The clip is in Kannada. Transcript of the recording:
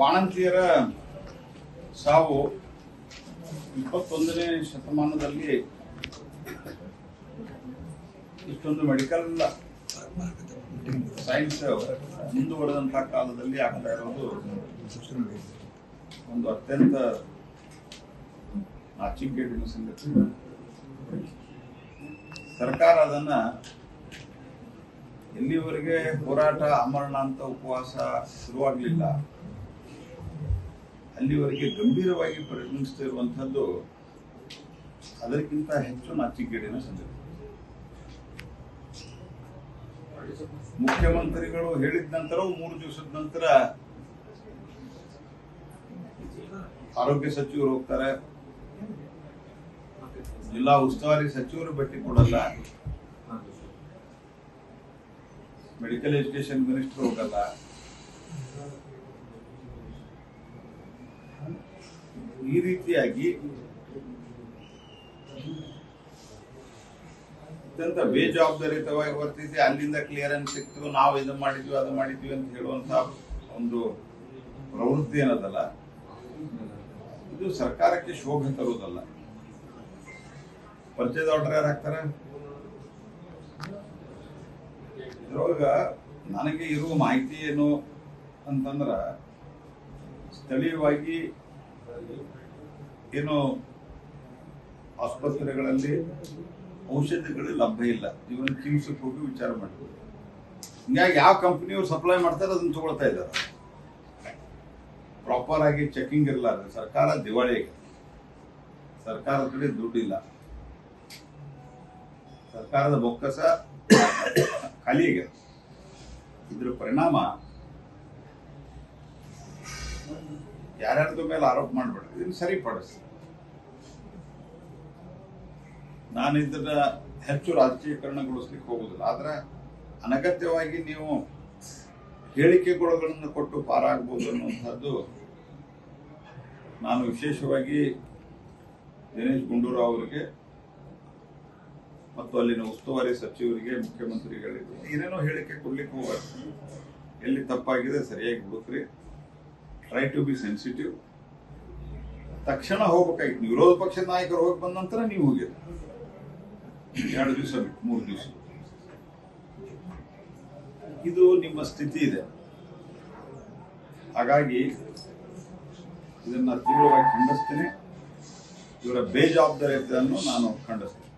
ಬಾಣಂತಿಯರ ಸಾವು ಇಪ್ಪತ್ತೊಂದನೇ ಶತಮಾನದಲ್ಲಿ ಇಷ್ಟೊಂದು ಮೆಡಿಕಲ್ ಸೈನ್ಸ್ ಮುಂದುವರೆದಂತಹ ಕಾಲದಲ್ಲಿ ಆಗ್ತಾ ಇರೋದು ಒಂದು ಅತ್ಯಂತ ನಾಚಿಕೆಗೇಡಿನ ಸಂಗತಿ. ಸರ್ಕಾರ ಅದನ್ನ ಎಲ್ಲಿವರೆಗೆ ಹೋರಾಟ ಅಮರಣ ಅಂತ ಉಪವಾಸ ಶುರುವಾಗಲಿಲ್ಲ ಅಲ್ಲಿವರೆಗೆ ಗಂಭೀರವಾಗಿ ಪರಿಗಣಿಸ್ತಾ ಇರುವಂಥದ್ದು ಅದಕ್ಕಿಂತ ಹೆಚ್ಚು ನಾಚಿಕೆಗೇಡಿನ ಸಂದರ್ಭ ಮುಖ್ಯಮಂತ್ರಿಗಳು ಹೇಳಿದ ನಂತರವೂ ಮೂರು ದಿವಸದ ನಂತರ ಆರೋಗ್ಯ ಸಚಿವರು ಹೋಗ್ತಾರೆ. ಜಿಲ್ಲಾ ಉಸ್ತುವಾರಿ ಸಚಿವರು ಭೇಟಿ ಕೊಡಲ್ಲ. ಮೆಡಿಕಲ್ ಎಜುಕೇಶನ್ ಮಿನಿಸ್ಟರ್ ಹೋಗಲ್ಲ. ಈ ರೀತಿಯಾಗಿ ಅತ್ಯಂತ ಬೇಜವಾಬ್ದಾರಿತವಾಗಿ ವರ್ತಿಸಿ ಅಲ್ಲಿಂದ ಕ್ಲಿಯರೆನ್ಸ್ ಸಿಕ್ತು, ನಾವು ಇದು ಮಾಡಿದ್ವಿ, ಅದು ಮಾಡಿದ್ವಿ ಅಂತ ಹೇಳುವಂತ ಒಂದು ಪ್ರವೃತ್ತಿ ಏನದಲ್ಲ? ಇದು ಸರ್ಕಾರಕ್ಕೆ ಶೋಭೆ ತರುವುದಲ್ಲ. ಪರ್ಚೇಸ್ ಆರ್ಡರ್ ಯಾರು ಹಾಕ್ತಾರೆ? ಇದ್ರೊಳಗ ನನಗೆ ಇರುವ ಮಾಹಿತಿ ಏನು ಅಂತಂದ್ರ ಸ್ಥಳೀಯವಾಗಿ ಏನು ಆಸ್ಪತ್ರೆಗಳಲ್ಲಿ ಔಷಧಿಗಳು ಲಭ್ಯ ಇಲ್ಲ. ಇವನ್ ಕಿಮ್ಸಕ್ಕೆ ಹೋಗಿ ವಿಚಾರ ಮಾಡ್ತೀವಿ ಹಿಂಗಾಗಿ ಯಾವ ಕಂಪ್ನಿಯವ್ರು ಸಪ್ಲೈ ಮಾಡ್ತಾರೆ ಅದನ್ನ ತಗೊಳ್ತಾ ಇದ್ದಾರೆ. ಪ್ರಾಪರ್ ಆಗಿ ಚೆಕಿಂಗ್ ಇರಲ್ಲ ಸರ್ಕಾರ ದಿವಾಳಿ ಸರ್ಕಾರದ ಕಡೆ ದುಡ್ಡಿಲ್ಲ. ಸರ್ಕಾರದ ಬೊಕ್ಕಸ ಖಾಲಿ ಇದ್ರ ಪರಿಣಾಮ ಯಾರ್ಯಾರ್ದ ಮೇಲೆ ಆರೋಪ ಮಾಡ್ಬೇಡ್ರಿ ಇದನ್ನ ಸರಿಪಡಿಸಿ. ನಾನು ಇದನ್ನ ಹೆಚ್ಚು ರಾಜಕೀಯಕರಣಗೊಳಿಸ್ಲಿಕ್ಕೆ ಹೋಗುದಿಲ್ಲ. ಆದ್ರೆ ಅನಗತ್ಯವಾಗಿ ನೀವು ಹೇಳಿಕೆಗಳನ್ನು ಕೊಟ್ಟು ಪಾರಾಗಬಹುದು ಅನ್ನುವಂಥದ್ದು ನಾನು ವಿಶೇಷವಾಗಿ ದಿನೇಶ್ ಗುಂಡೂರಾವ್ ಅವರಿಗೆ ಮತ್ತು ಅಲ್ಲಿನ ಉಸ್ತುವಾರಿ ಸಚಿವರಿಗೆ ಮುಖ್ಯಮಂತ್ರಿಗಳಿಗೆ ಏನೇನೋ ಹೇಳಿಕೆ ಕೊಡ್ಲಿಕ್ಕೆ ಹೋಗ್ತೀನಿ ಎಲ್ಲಿ ತಪ್ಪಾಗಿದೆ ಸರಿಯಾಗಿ ಹುಡುಕ್ರಿ. ಟ್ರೈ ಟು ಬಿ ಸೆನ್ಸಿಟಿವ್ ತಕ್ಷಣ ಹೋಗ್ಬೇಕಾಗಿತ್ತು ವಿರೋಧ ಪಕ್ಷದ ನಾಯಕರು ಹೋಗಿ ಬಂದ ನಂತರ ನೀವು ಹೋಗಿರಿ. ಎರಡು ದಿವಸ ಬಿಟ್ಟು, ಮೂರು ದಿವಸ ಇದು ನಿಮ್ಮ ಸ್ಥಿತಿ ಇದೆ. ಹಾಗಾಗಿ ಇದನ್ನು ತೀವ್ರವಾಗಿ ಖಂಡಿಸ್ತೇನೆ. ಇವರ ಬೇಜವಾಬ್ದಾರಿಯನ್ನು ನಾನು ಖಂಡಿಸ್ತೇನೆ.